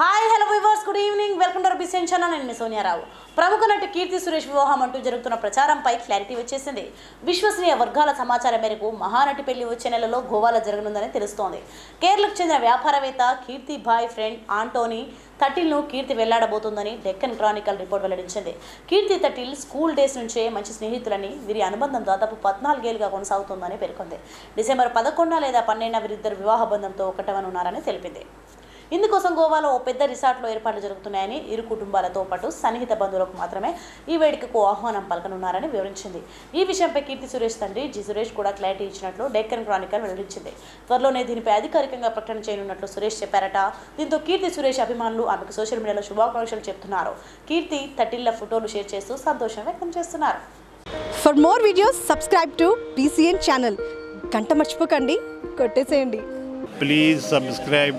Hi hello viewers welcome to బిసెన్ channel నేను సోనియారావు ప్రముఖ నటి కీర్తి సురేష్ వివాహం అంటూ జరుగుతున్న ప్రచారంపై క్లారిటీ వచ్చేసింది. విశ్వసనీయ వర్గాల సమాచారం మేరకు మహానటి పెళ్ళి వచ్చే నెలలో గోవాలో జరగనుందని తెలుస్తోంది. కేరళకు చెందిన వ్యాపారవేత్త కీర్తి బాయ్ ఫ్రెండ్ ఆంటోనీ తటిల్ను కీర్తి వెళ్ళాడబోతుందని డెక్కన్ క్రానికల్ రిపోర్ట్ వెల్లడించింది. కీర్తి తటిల్ స్కూల్ డేస్ నుంచే మంచి స్నేహితులని వీరి అనుబంధం దాదాపు పద్నాలుగేళ్ళుగా కొనసాగుతుందని పేర్కొంది. డిసెంబర్ పదకొండు లేదా పన్నెండున వీరిద్దరు వివాహ బంధంతో ఒకటవనున్నారని తెలిపింది. ఇందుకోసం గోవాలో ఓ పెద్ద రిసార్ట్లో ఏర్పాట్లు జరుగుతున్నాయని ఇరు కుటుంబాలతో పాటు సన్నిహిత బంధువులకు మాత్రమే ఈ వేడుకకు ఆహ్వానం పలకనున్నారని వివరించింది. ఈ విషయంపై కీర్తి సురేష్ తండ్రి జి సురేష్ కూడా క్లారిటీ ఇచ్చినట్లు డెక్కన్ క్రానికల్ వెల్లడించింది. త్వరలోనే దీనిపై అధికారికంగా ప్రకటన చేయనున్నట్లు సురేష్ చెప్పారట. దీంతో కీర్తి సురేష్ అభిమానులు ఆమెకు సోషల్ మీడియాలో శుభాకాంక్షలు చెప్తున్నారు. కీర్తి తటిళ్ళ ఫోటోలు షేర్ చేస్తూ సంతోషం వ్యక్తం చేస్తున్నారు. For more videos subscribe to BCN channel గంట మర్చిపోకండి. కొట్టేసేయండి. Please subscribe